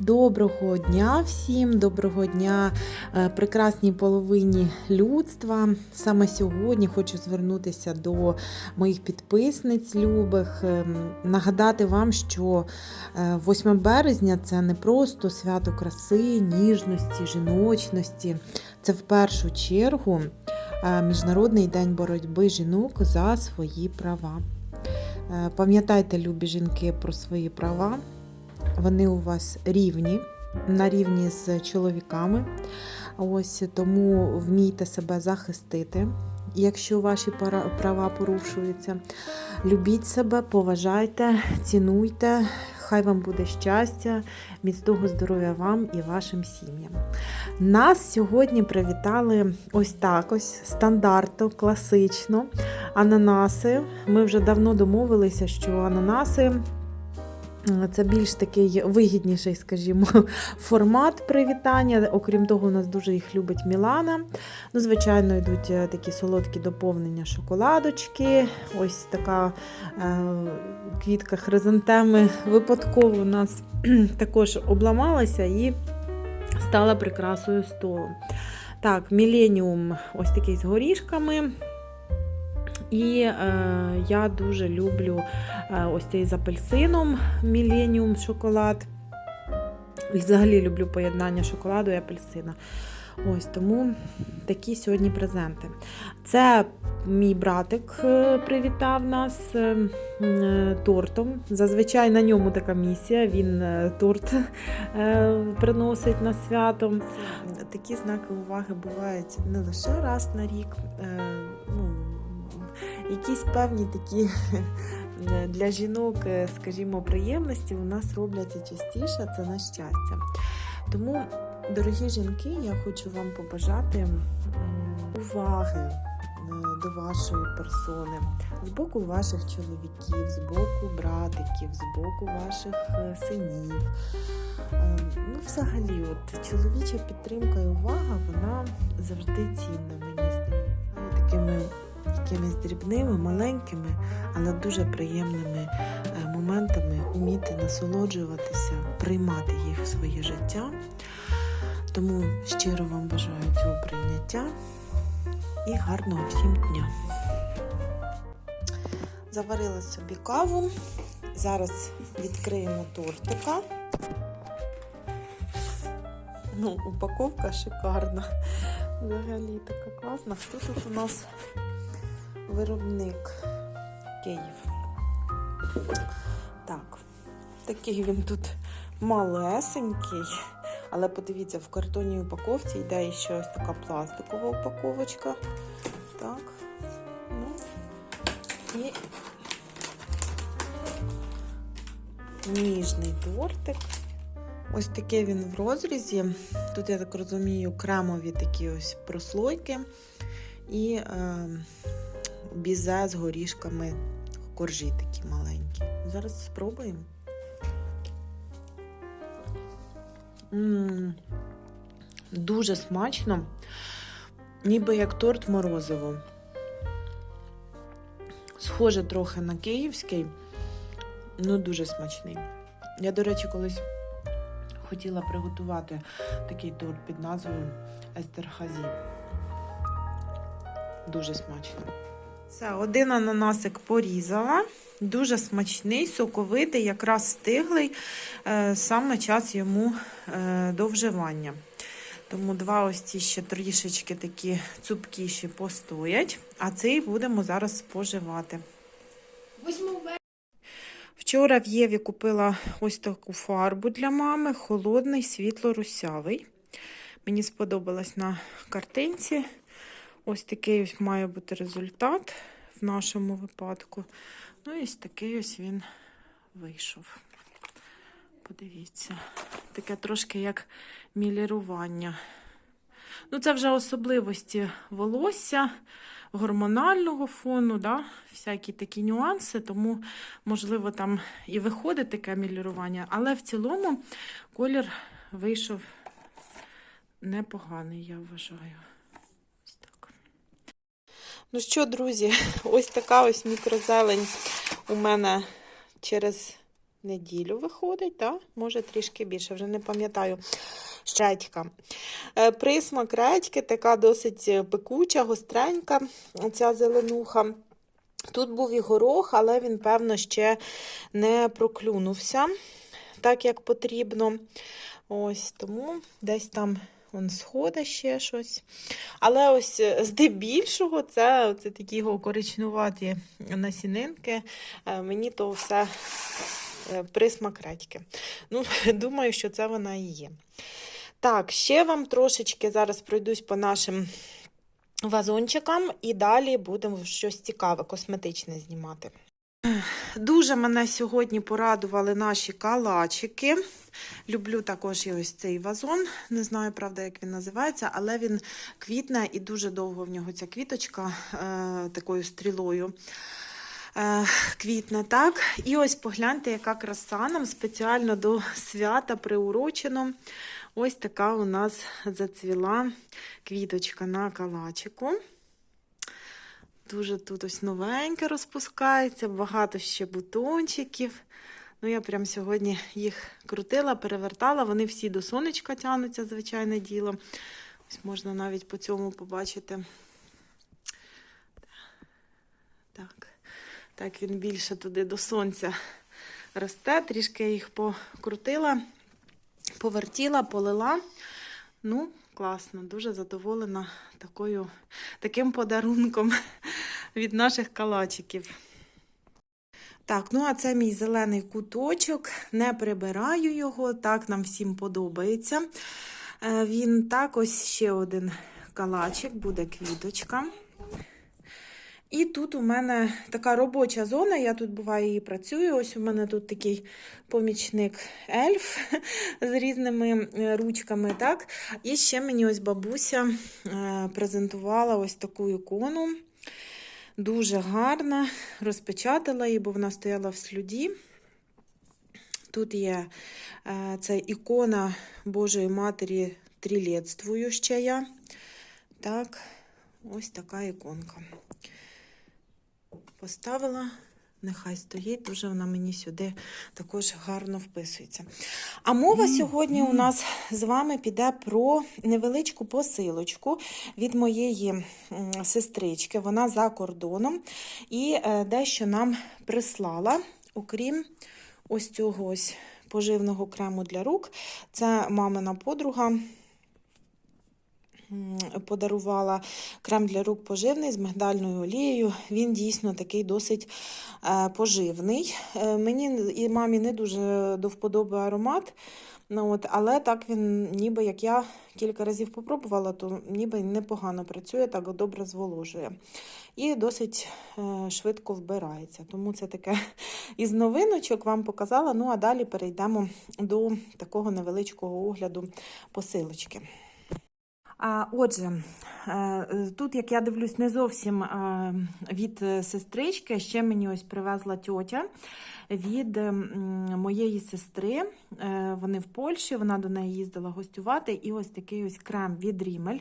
Доброго дня всім, доброго дня е, прекрасній половині людства. Саме сьогодні хочу звернутися до моїх підписниць любих, ем, нагадати вам, що е, 8 березня це не просто свято краси, ніжності, жіночності. Це в першу чергу е, Міжнародний день боротьби жінок за свої права. Е, Пам'ятайте, любі жінки, про свої права. Вони у вас рівні, на рівні з чоловіками. Ось тому вмійте себе захистити. Якщо ваші права порушуються, любіть себе, поважайте, цінуйте. Хай вам буде щастя, міцного здоров'я вам і вашим сім'ям. Нас сьогодні привітали ось так ось стандартно, класично. Ананаси. Ми вже давно домовилися, що ананаси це більш такий вигідніший, скажімо, формат привітання. Окрім того, у нас дуже їх любить Мілана. Ну, звичайно, йдуть е, такі солодкі доповнення шоколадочки. Ось така е, квітка хризантеми випадково у нас також обламалася і стала прикрасою столу. Так, міленіум ось такий з горішками. І е, я дуже люблю е, ось цей з апельсином Millennium шоколад. Взагалі люблю поєднання шоколаду і апельсина. Ось тому такі сьогодні презенти. Це мій братик е, привітав нас е, тортом. Зазвичай на ньому така місія. Він торт приносить на свято. Такі знаки уваги бувають не лише раз на рік. Ну, якісь певні такі для жінок, е, скажімо, приємності у нас робляться частіше, це на щастя. Тому, дорогі жінки, я хочу вам побажати уваги е, до вашої персони, з боку ваших чоловіків, з боку братиків, з боку ваших е, синів. Ну, взагалі, от чоловіча підтримка і увага, вона завжди цінна, мені здається. Такими якимись дрібними, маленькими, але дуже приємними е, моментами уміти насолоджуватися, приймати їх в своє життя. Тому щиро вам бажаю цього прийняття і гарного всім дня. Заварила собі каву. Зараз відкриємо тортика. Ну, упаковка шикарна. Взагалі така класна. Хто тут у нас виробник Київ? Так, такий він тут малесенький. Але подивіться, в картонній упаковці йде ще ось така пластикова упаковочка. Так. Ну, і ніжний тортик. Ось такий він в розрізі. Тут, я так розумію, кремові такі ось прослойки і е, бізе з горішками коржі такі маленькі. Зараз спробуємо. м дуже смачно, ніби як торт морозиво. Схоже трохи на київський, ну дуже смачний. Я, до речі, колись хотіла приготувати такий торт під назвою Естерхазі. Дуже смачно. Все, один ананасик порізала. Дуже смачний, соковитий, якраз стиглий. Е, Саме час йому е, до вживання. Тому два ось ці ще трішечки такі цупкіші постоять, а цей будемо зараз споживати. Вчора в Єві купила ось таку фарбу для мами, холодний, світло-русявий. Мені сподобалось на картинці. Ось такий ось має бути результат в нашому випадку. Ну і ось такий ось він вийшов. Подивіться, таке трошки як мілірування. Ну, це вже особливості волосся, гормонального фону, да? всякі такі нюанси, тому, можливо, там і виходить таке мілірування, але в цілому колір вийшов непоганий, я вважаю. Ну що, друзі, ось така ось мікрозелень у мене через неділю виходить, так? може трішки більше, вже не пам'ятаю. Щедька. Е, Присмак редьки, така досить пекуча, гостренька, ця зеленуха. Тут був і горох, але він, певно, ще не проклюнувся так, як потрібно. Ось тому десь там он сходить ще щось. Але ось е, здебільшого це, це такі його коричнуваті насінинки. Е, Мені то все е, присмак редьки. Ну, думаю, що це вона і є. Так, ще вам трошечки зараз пройдусь по нашим вазончикам і далі будемо щось цікаве, косметичне знімати. Дуже мене сьогодні порадували наші калачики. Люблю також і ось цей вазон. Не знаю, правда, як він називається, але він квітне і дуже довго в нього ця квіточка е, такою стрілою. е, Квітне, так. І ось погляньте, яка краса нам спеціально до свята приурочено. Ось така у нас зацвіла квіточка на калачику. Дуже тут ось новеньке розпускається, багато ще бутончиків. Ну, я прям сьогодні їх крутила, перевертала. Вони всі до сонечка тянуться, звичайне діло. Ось можна навіть по цьому побачити. Так, так він більше туди до сонця росте. Трішки я їх покрутила, повертіла, полила. Ну, класно, дуже задоволена такою, таким подарунком від наших калачиків. Так, ну а це мій зелений куточок. Не прибираю його, так нам всім подобається. Е, Він так, ось ще один калачик, буде квіточка. І тут у мене така робоча зона, я тут буваю і працюю. Ось у мене тут такий помічник ельф з різними е, ручками. так. І ще мені ось бабуся е, презентувала ось таку ікону. Дуже гарна, розпечатала її, бо вона стояла в слюді. Тут є е, це ікона Божої Матері трілєтствуюча. Так, ось така іконка. Поставила, нехай стоїть, дуже вона мені сюди також гарно вписується. А мова сьогодні у нас з вами піде про невеличку посилочку від моєї сестрички. Вона за кордоном і е, дещо нам прислала, окрім ось цього ось поживного крему для рук. Це мамина подруга подарувала крем для рук поживний з мигдальною олією. Він дійсно такий досить е, поживний. Е, Мені і мамі не дуже до вподоби аромат. Ну, от, але так він, ніби як я кілька разів попробувала, то ніби непогано працює, так добре зволожує. І досить е, швидко вбирається. Тому це таке із новиночок вам показала. Ну а далі перейдемо до такого невеличкого огляду посилочки. Отже, е, тут, як я дивлюсь, не зовсім е, від е, сестрички, ще мені ось привезла тьотя від моєї сестри. Вони в Польщі, вона до неї їздила гостювати. І ось такий ось крем від Рімель.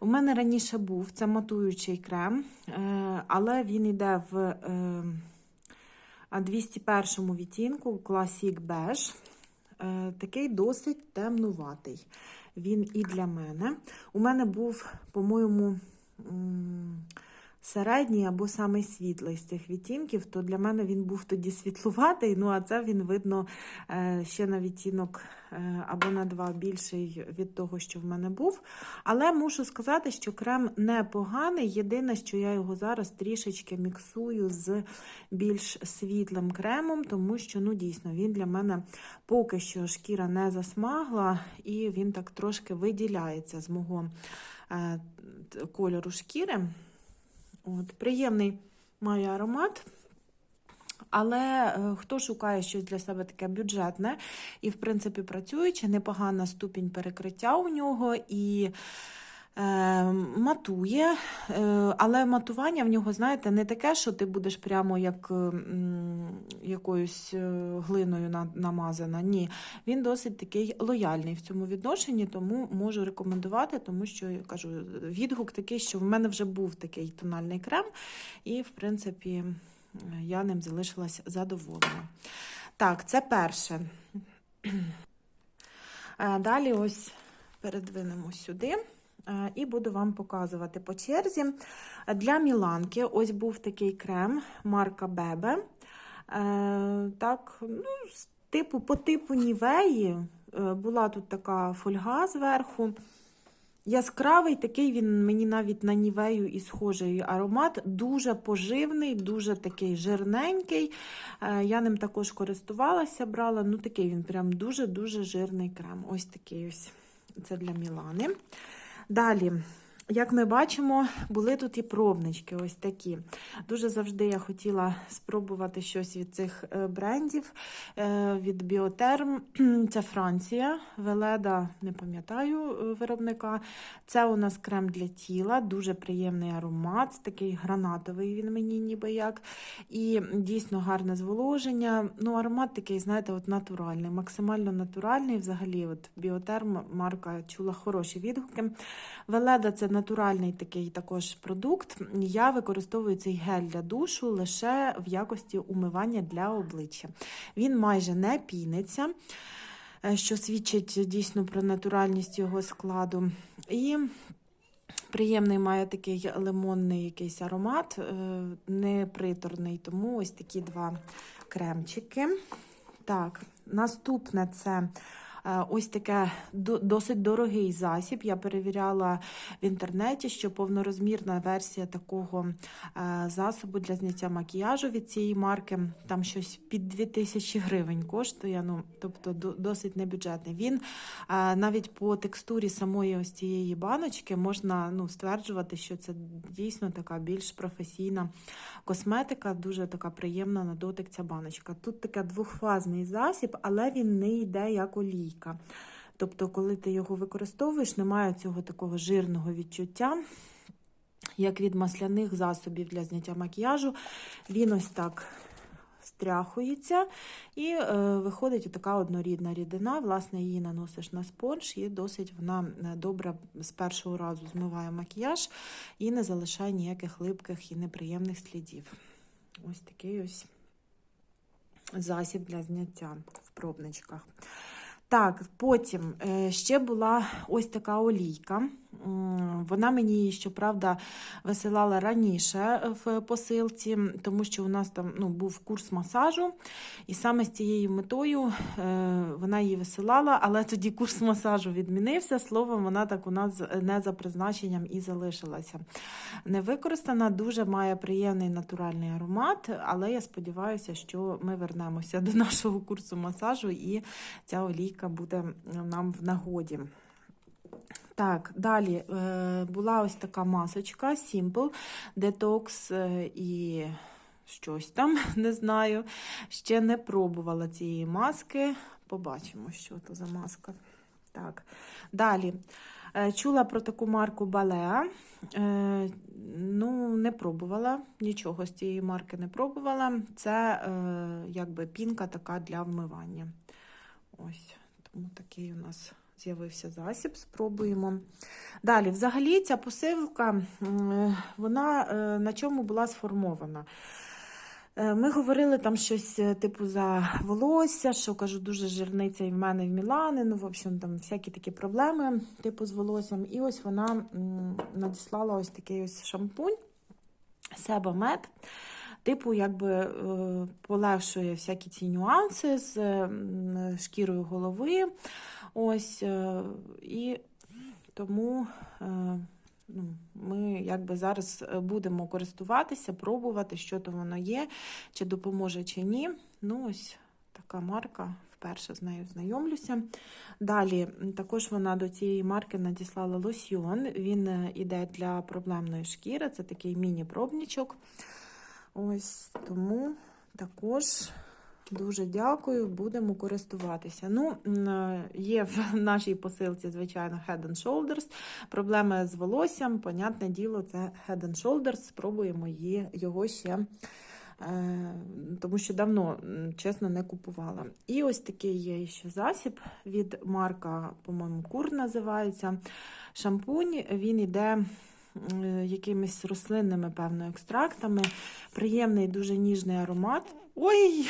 У мене раніше був це матуючий крем, але він йде в е, 201 відтінку Classic Beige. Е, Такий досить темнуватий. Він і для мене. У мене був, по-моєму, середній або самий світлий з цих відтінків, то для мене він був тоді світлуватий, ну а це він видно е, ще на відтінок е, або на два більший від того, що в мене був. Але мушу сказати, що крем непоганий. Єдине, що я його зараз трішечки міксую з більш світлим кремом, тому що ну дійсно він для мене поки що шкіра не засмагла, і він так трошки виділяється з мого е, кольору шкіри. От, приємний має аромат. Але е, хто шукає щось для себе таке бюджетне і, в принципі, працююче, непогана ступінь перекриття у нього і матує. Е, але матування в нього, знаєте, не таке, що ти будеш прямо як якоюсь е, глиною намазана. Ні, він досить такий лояльний в цьому відношенні, тому можу рекомендувати, тому що я кажу, відгук такий, що в мене вже був такий тональний крем, і, в принципі, я ним залишилась задоволена. Так, це перше. Е, Далі ось передвинемо сюди е, і буду вам показувати по черзі. Для Міланки ось був такий крем марка Бебе. Е, Так, ну, типу, по типу Нівеї. Е, Була тут така фольга зверху. Яскравий, такий він мені навіть на нівею і схожий аромат. Дуже поживний, дуже такий жирненький. Е, Я ним також користувалася, брала. Ну, такий він прям дуже-дуже жирний крем. Ось такий ось. Це для Мілани. Далі. Як ми бачимо, були тут і пробнички ось такі. Дуже завжди я хотіла спробувати щось від цих е, брендів. Е, Від Біотерм. Це Франція, Веледа, не пам'ятаю е, виробника. Це у нас крем для тіла, дуже приємний аромат, такий гранатовий він мені ніби як. І дійсно гарне зволоження. Ну, аромат такий, знаєте, от натуральний, максимально натуральний. Взагалі, от Біотерм марка чула хороші відгуки. Веледа це натуральний такий також продукт. Я використовую цей гель для душу лише в якості умивання для обличчя. Він майже не піниться, е, що свідчить дійсно про натуральність його складу. І приємний має такий лимонний якийсь аромат, е, не приторний, тому ось такі два кремчики. Так, наступне це. Е, Ось таке досить дорогий засіб. Я перевіряла в інтернеті, що повнорозмірна версія такого е, засобу для зняття макіяжу від цієї марки там щось під 2000 гривень коштує. Ну, тобто досить небюджетний. Він е, навіть по текстурі самої ось цієї баночки можна ну, стверджувати, що це дійсно така більш професійна косметика, дуже така приємна на дотик ця баночка. Тут таке двохфазний засіб, але він не йде як олійка. Тобто, коли ти його використовуєш, немає цього такого жирного відчуття, як від масляних засобів для зняття макіяжу. Він ось так стряхується і е, виходить така однорідна рідина. Власне, її наносиш на спонж, і досить вона е, добре з першого разу змиває макіяж і не залишає ніяких липких і неприємних слідів. Ось такий ось засіб для зняття в пробничках. Так, потім е, ще була ось така олійка. Вона мені щоправда, висилала раніше в посилці, тому що у нас там ну, був курс масажу, і саме з цією метою е, вона її висилала, але тоді курс масажу відмінився. Словом, вона так у нас не за призначенням і залишилася. Не використана, дуже має приємний натуральний аромат, але я сподіваюся, що ми вернемося до нашого курсу масажу і ця олійка буде нам в нагоді. Так, далі е, була ось така масочка Simple Detox е, і щось там, не знаю. Ще не пробувала цієї маски. Побачимо, що то за маска. Так, далі. Е, Чула про таку марку Балеа. Ну, не пробувала, нічого з цієї марки не пробувала. Це якби пінка така для вмивання. Ось, тому такий у нас з'явився засіб, спробуємо. Далі, взагалі, ця посилка, вона е, на чому була сформована? Е, Ми говорили там щось е, типу за волосся, що кажу, дуже жирниця і в мене і в Мілани. Ну, в общем, там всякі такі проблеми, типу з волоссям. І ось вона надіслала ось такий ось шампунь Себамед. Типу, якби е, полегшує всякі ці нюанси з е, шкірою голови. Ось, е, і тому ну, ми якби зараз будемо користуватися, пробувати, що то воно є, чи допоможе, чи ні. Ну, ось така марка. Вперше з нею знайомлюся. Далі, також вона до цієї марки надіслала лосьйон. Він іде для проблемної шкіри. Це такий міні-пробничок. Ось тому також дуже дякую, будемо користуватися. Ну, е, є в нашій посилці, звичайно, Head and Shoulders. Проблеми з волоссям, понятне діло, це Head and Shoulders. Спробуємо його ще. е, Тому що давно, чесно, не купувала. І ось такий є ще засіб від марка, по-моєму, Кур називається. Шампунь. Він іде е, якимись рослинними, певно, екстрактами. Приємний, дуже ніжний аромат. Ой!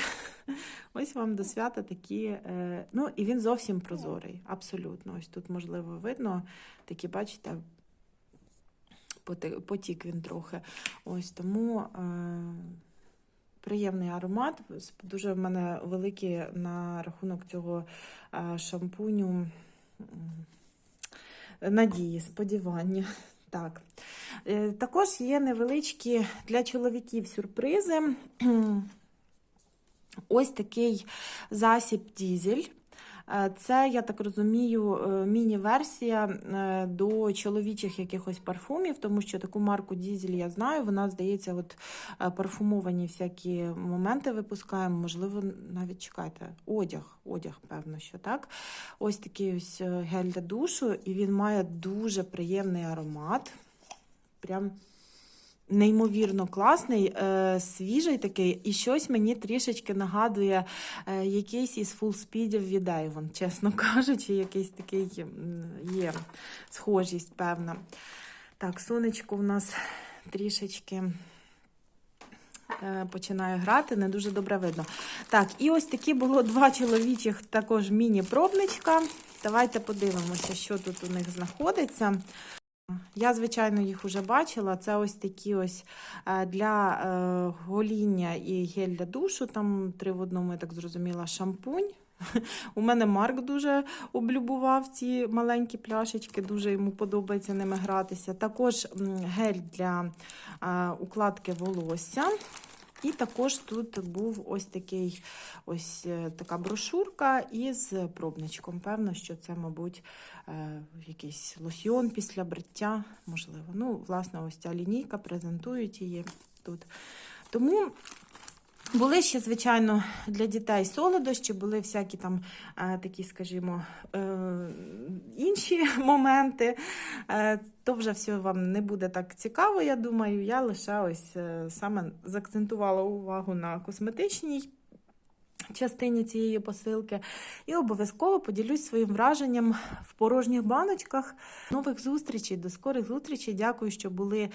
Ось вам до свята такі. е, Ну, і він зовсім прозорий, абсолютно. Ось тут, можливо, видно, такі, бачите, потік він трохи. Ось тому. Е... Приємний аромат. Дуже в мене великі на рахунок цього е, шампуню надії, сподівання. Так. Е, Також є невеличкі для чоловіків сюрпризи. Ось такий засіб дізель. Е, Це, я так розумію, е, міні-версія е, до чоловічих якихось парфумів, тому що таку марку Дізель я знаю. Вона, здається, от парфумовані всякі моменти випускаємо. Можливо, навіть чекайте, одяг, одяг, певно, що так. Ось такий ось гель для душу, і він має дуже приємний аромат. Прям неймовірно класний, е, свіжий такий, і щось мені трішечки нагадує е, якийсь із фулспідів від Avon, чесно кажучи, якийсь такий є схожість певна. Так, сонечко в нас трішечки. е, Починає грати, не дуже добре видно. Так, і ось такі було два чоловічих також міні-пробничка. Давайте подивимося, що тут у них знаходиться. Я, звичайно, їх вже бачила. Це ось такі ось е, для е, гоління і гель для душу. Там три в одному, я так зрозуміла, шампунь. У мене Марк дуже облюбував ці маленькі пляшечки, дуже йому подобається ними гратися. Також гель для е, укладки волосся. І також тут був ось такий ось е, така брошурка із пробничком. Певно, що це, мабуть, е, якийсь лосьйон після бриття, можливо. Ну, власне, ось ця лінійка, презентують її тут. Тому були ще, звичайно, для дітей солодощі, були всякі там е, такі, скажімо, е, інші моменти. Е, то вже все вам не буде так цікаво, я думаю. Я лише ось саме заакцентувала увагу на косметичній частині цієї посилки. І обов'язково поділюсь своїм враженням в порожніх баночках. Нових зустрічей, до скорих зустрічей. Дякую, що були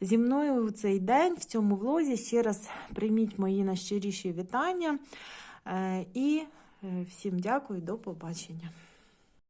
зі мною у цей день в цьому влозі. Ще раз прийміть мої найщиріші вітання. Е, І е, всім дякую, до побачення.